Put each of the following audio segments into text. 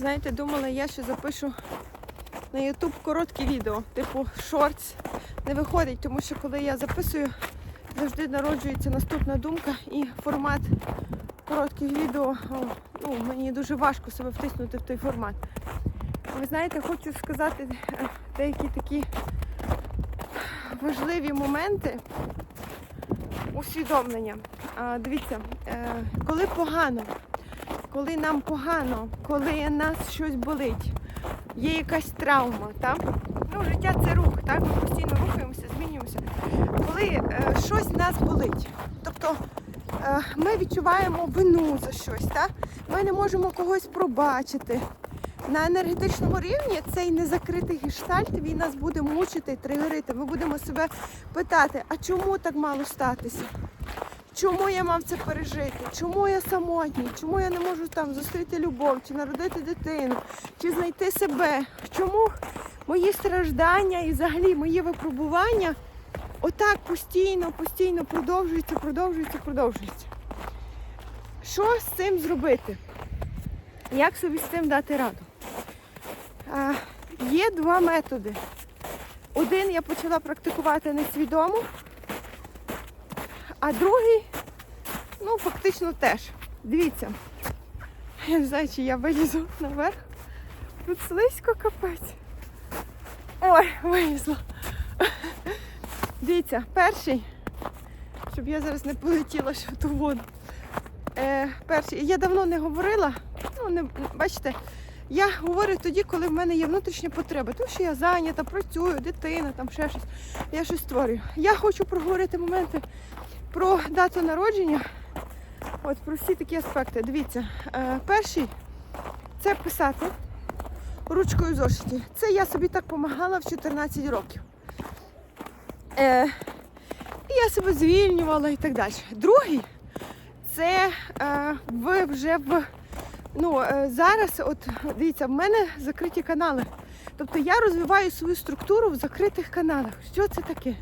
Знаєте, думала, я ще запишу на YouTube короткі відео, типу шортс. Не виходить, тому що коли я записую, завжди народжується наступна думка і формат коротких відео. Ну, мені дуже важко себе втиснути в той формат. Ви знаєте, хочу сказати е, деякі такі важливі моменти усвідомлення. Дивіться, е, коли погано, коли нам погано, коли нас щось болить, є якась травма, так? Ну, життя це рух, так? Ми постійно рухаємося, змінюємося. Коли е, щось нас болить, тобто е, ми відчуваємо вину за щось, так? Ми не можемо когось пробачити. На енергетичному рівні цей незакритий гештальт він нас буде мучити, тригерити. Ми будемо себе питати, а чому так мало статися? Чому я мав це пережити? Чому я самотній? Чому я не можу там зустріти любов, чи народити дитину, чи знайти себе? Чому мої страждання і взагалі мої випробування отак постійно, постійно продовжуються, продовжуються, продовжуються? Що з цим зробити? Як собі з цим дати раду? А, є два методи. Один я почала практикувати несвідомо, а другий, ну, фактично теж. Дивіться. Я не знаю, чи я вилізу наверх. Тут слизько капець. Ой, вилізла. Дивіться, перший, щоб я зараз не полетіла ще в ту воду. Е, перший, я давно не говорила, ну, не, бачите, я говорю тоді, коли в мене є внутрішня потреба, тому що я зайнята, працюю, дитина, там ще щось. Я щось створюю. Я хочу проговорити моменти про дату народження. От про всі такі аспекти. Дивіться, е, перший це писати ручкою зошиті. Це я собі так допомагала в 14 років. Е, я себе звільнювала і так далі. Другий це е, в вже в ну е, зараз, от дивіться, в мене закриті канали. Тобто я розвиваю свою структуру в закритих каналах. Що це таке?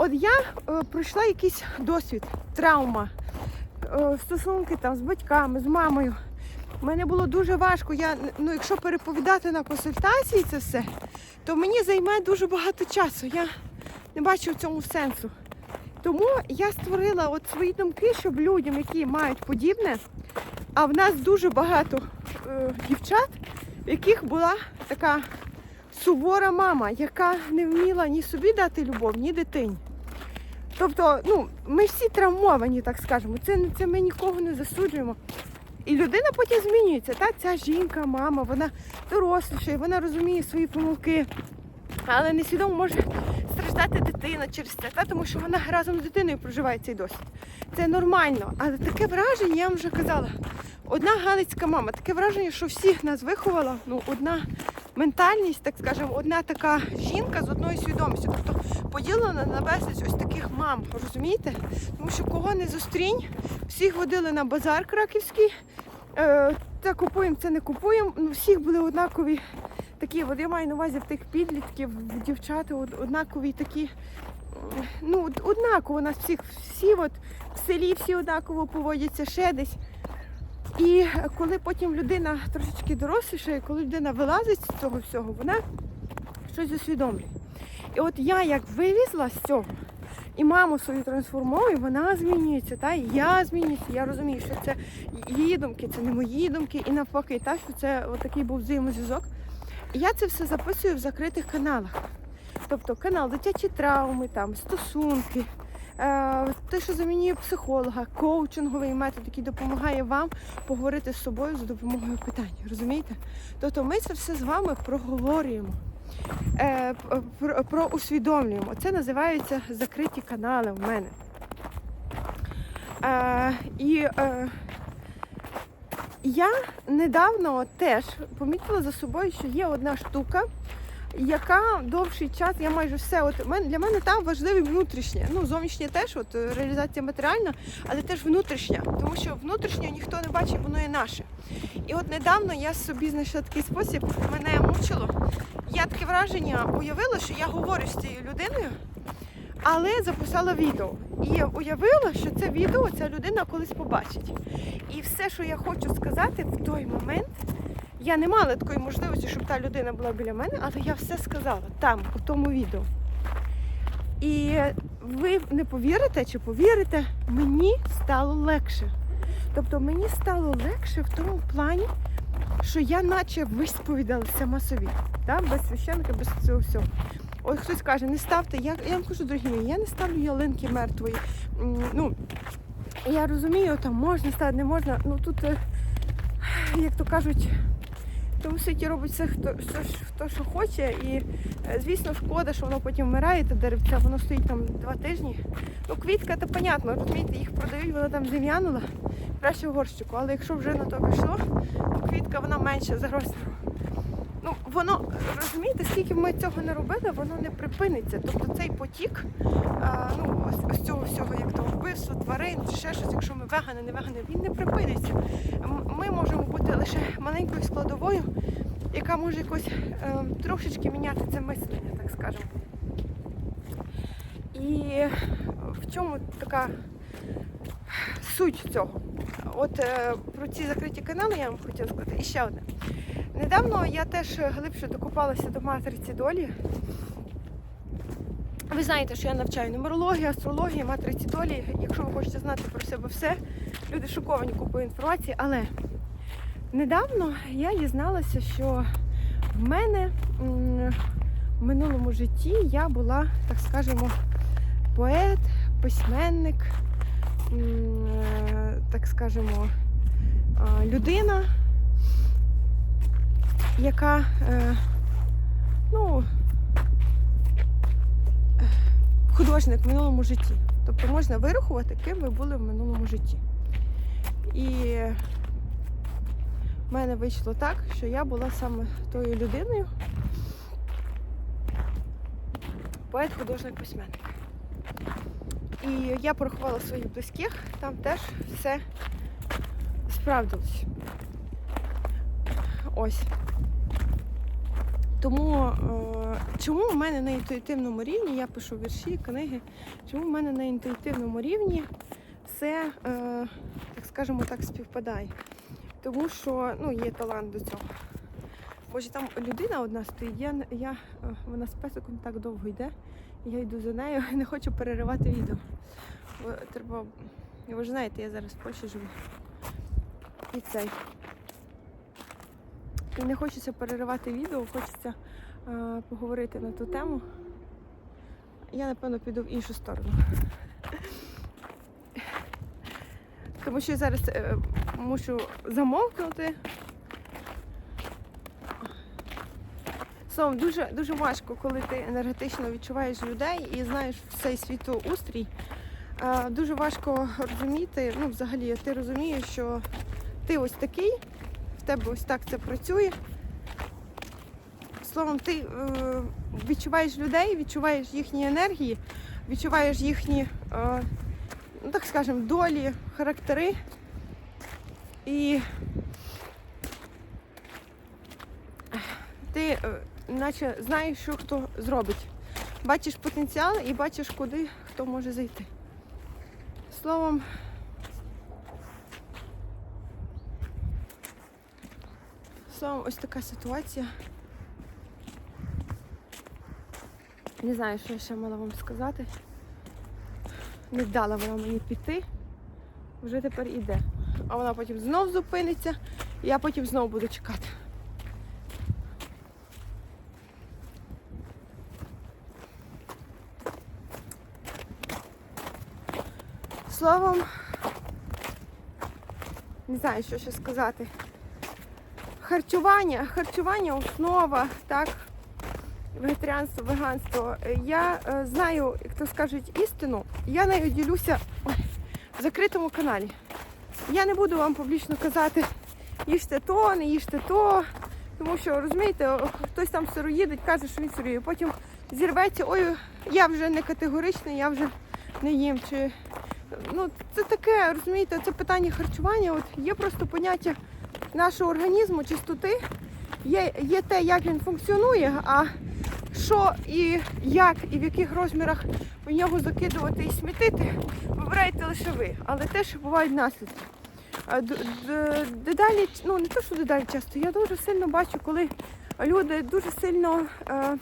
От я е, пройшла якийсь досвід, травма, е, стосунки там з батьками, з мамою. Мене було дуже важко. Я, ну, якщо переповідати на консультації це все, то мені займе дуже багато часу. Я не бачу в цьому сенсу. Тому я створила от свої думки, щоб людям, які мають подібне, а в нас дуже багато е, дівчат, в яких була така сувора мама, яка не вміла ні собі дати любов, ні дитині. Тобто, ну, ми всі травмовані, так скажемо. Це, це ми нікого не засуджуємо. І людина потім змінюється. Та? Ця жінка, мама, вона доросліша, вона розуміє свої помилки, але несвідомо може страждати дитина через це, та? тому що вона разом з дитиною проживає цей досвід. Це нормально. Але таке враження, я вам вже казала, одна галицька мама, таке враження, що всіх нас виховала, ну, одна ментальність, так скажемо, одна така жінка з одною свідомістю. Тобто поділена на безліч ось таких мам, розумієте? Тому що кого не зустрінь, всіх водили на базар краківський. Е, це купуємо, це не купуємо. Ну, всіх були однакові такі, от я маю на увазі в тих підлітків, в дівчат, однакові такі. Ну, од- однаково нас всіх, всі от в селі всі однаково поводяться ще десь. І коли потім людина трошечки доросліша, коли людина вилазить з цього всього, вона щось усвідомлює. І от я як вилізла з цього, і маму свою трансформую, вона змінюється, та і я змінююся. Я розумію, що це її думки, це не мої думки, і навпаки, та що це такий був взаємозв'язок. І я це все записую в закритих каналах. Тобто канал дитячі травми, там стосунки, те, що замінює психолога, коучинговий метод, який допомагає вам поговорити з собою за допомогою питань. Розумієте? Тобто ми це все з вами проговорюємо. Е, про, усвідомлюємо. Це називається закриті канали в мене. Е, і е, я недавно теж помітила за собою, що є одна штука, яка довший час, я майже все, от для мене там важливе внутрішнє. Ну, зовнішнє теж, от е, реалізація матеріальна, але теж внутрішня. Тому що внутрішнє ніхто не бачить, воно є наше. І от недавно я собі знайшла такий спосіб, мене мучило. Я таке враження уявила, що я говорю з цією людиною, але записала відео. І уявила, що це відео ця людина колись побачить. І все, що я хочу сказати в той момент, я не мала такої можливості, щоб та людина була біля мене, але я все сказала там, у тому відео. І ви не повірите чи повірите, мені стало легше. Тобто мені стало легше в тому плані, що я наче висповідала сама собі, так? без священника, без цього всього. Ось хтось каже, не ставте, я, я вам кажу, дорогі мої, я не ставлю ялинки мертвої. Ну, я розумію, там можна ставити, не можна. Ну тут, е, як то кажуть, в тому світі робить все, хто, ж- хто що хоче. І, е, звісно, шкода, що воно потім вмирає, те деревце, воно стоїть там два тижні. Ну, квітка, то понятно, розумієте, їх продають, вона там зім'янула, краще в горщику. Але якщо вже на то пішло, то квітка вона менше за розміром. Ну, воно, розумієте, скільки ми цього не робили, воно не припиниться. Тобто цей потік, а, ну, ось цього всього, як то вбивство тварин, ще щось, якщо ми вегани, не вегани, він не припиниться. Ми можемо бути лише маленькою складовою, яка може якось е, трошечки міняти це мислення, так скажемо. І в чому така суть цього? От е, про ці закриті канали я вам хотіла сказати. І ще одне. Недавно я теж глибше докопалася до матриці долі. Ви знаєте, що я навчаю нумерологію, астрологію, матриці долі. Якщо ви хочете знати про себе все, люди шоковані купою інформації. Але недавно я дізналася, що в мене в минулому житті я була, так скажемо, поет, письменник, е, так скажемо, людина, яка е, ну, художник в минулому житті. Тобто можна вирахувати, ким ви були в минулому житті. І в мене вийшло так, що я була саме тою людиною, поет, художник, письменник. І я порахувала своїх близьких, там теж все справдилось. Ось. Тому е, чому в мене на інтуїтивному рівні, я пишу вірші, книги, чому в мене на інтуїтивному рівні все, е, так скажемо так, співпадає? Тому що ну, є талант до цього. Боже, там людина одна стоїть, я, я, е, вона з песиком так довго йде, я йду за нею і не хочу переривати відео. Бо треба, ви ж знаєте, я зараз в Польщі живу. І цей. І не хочеться переривати відео, хочеться е, поговорити на ту тему. Я, напевно, піду в іншу сторону. Тому що я зараз е, мушу замовкнути. Словом, дуже, дуже важко, коли ти енергетично відчуваєш людей і знаєш цей світоустрій. Е, дуже важко розуміти, ну, взагалі, ти розумієш, що ти ось такий, в тебе ось так це працює. Словом, ти е, відчуваєш людей, відчуваєш їхні енергії, відчуваєш їхні, е, ну так скажемо, долі, характери. І ти е, наче знаєш, що хто зробить. Бачиш потенціал і бачиш, куди хто може зайти. Словом, Словом, ось така ситуація. Не знаю, що я ще мала вам сказати. Не дала вона мені піти. Вже тепер іде. А вона потім знов зупиниться, і я потім знову буду чекати. Словом, не знаю, що ще сказати. Харчування, харчування основа, так, вегетаріанство, веганство. Я е, знаю, як то скажуть, істину. Я нею ділюся в закритому каналі. Я не буду вам публічно казати, їжте то, не їжте то. Тому що, розумієте, хтось там сироїдить, каже, що він сироїде. Потім зірветься, ой, я вже не категоричний, я вже не їм. Чи... Ну, це таке, розумієте, це питання харчування. От є просто поняття нашого організму, чистоти, є, є те, як він функціонує, а що і як, і в яких розмірах в нього закидувати і смітити, вибираєте лише ви. Але теж бувають наслідки. дедалі, ну не то, що дедалі часто, я дуже сильно бачу, коли люди дуже сильно. Е,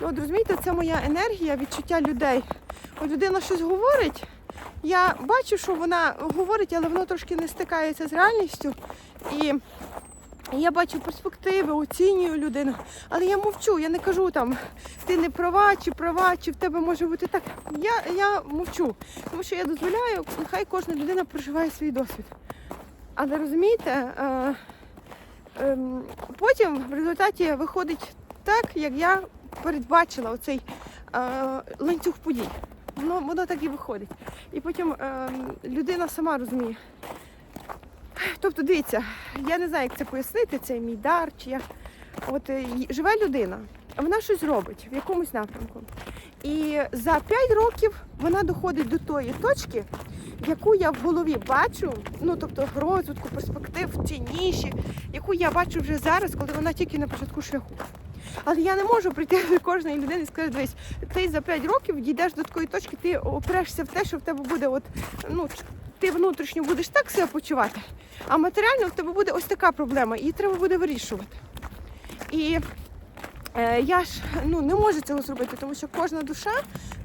ну, от розумієте, це моя енергія, відчуття людей. От людина щось говорить, я бачу, що вона говорить, але воно трошки не стикається з реальністю. І я бачу перспективи, оцінюю людину, але я мовчу, я не кажу там, ти не права, чи права, чи в тебе може бути так. Я, я мовчу, тому що я дозволяю, нехай кожна людина проживає свій досвід. Але розумієте, е, ем, потім в результаті виходить так, як я передбачила оцей е, ланцюг подій. Воно, воно так і виходить. І потім ем, людина сама розуміє. Тобто, дивіться, я не знаю, як це пояснити, це мій дар, чи як. От е, живе людина, вона щось робить в якомусь напрямку. І за 5 років вона доходить до тої точки, яку я в голові бачу, ну тобто розвитку, перспектив, цій ніші, яку я бачу вже зараз, коли вона тільки на початку шляху. Але я не можу прийти до кожної людини і сказати, дивись, ти за 5 років дійдеш до такої точки, ти опрешся в те, що в тебе буде от, ну, ти внутрішньо будеш так себе почувати, а матеріально в тебе буде ось така проблема, її треба буде вирішувати. І е, я ж ну, не можу цього зробити, тому що кожна душа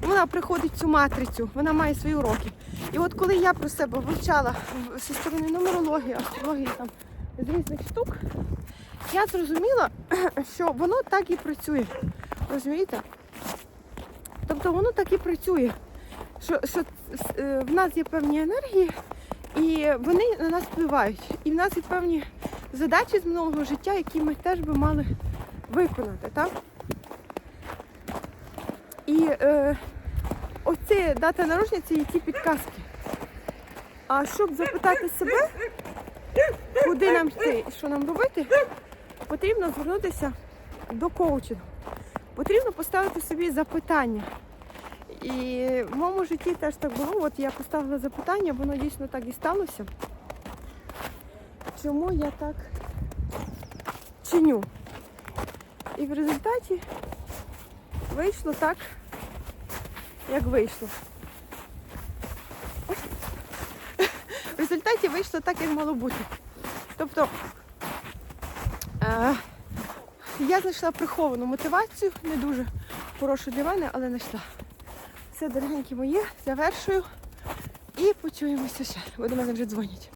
вона приходить в цю матрицю, вона має свої уроки. І от коли я про себе вивчала зі сторони нумерології, астрології там, з різних штук, я зрозуміла, що воно так і працює. Розумієте? Тобто воно так і працює. Що, що е, в нас є певні енергії, і вони на нас впливають. І в нас є певні задачі з минулого життя, які ми теж би мали виконати. Так? І е, оці дата народження це є ті підказки. А щоб запитати себе, куди нам йти і що нам робити, потрібно звернутися до коучингу. Потрібно поставити собі запитання. І в моєму житті теж так було. От я поставила запитання, воно дійсно так і сталося. Чому я так чиню? І в результаті вийшло так, як вийшло. В результаті вийшло так, як мало бути. Тобто е, я знайшла приховану мотивацію, не дуже хорошу для мене, але знайшла. Все, дорогенькі мої, завершую і почуємося ще, бо до мене вже дзвонять.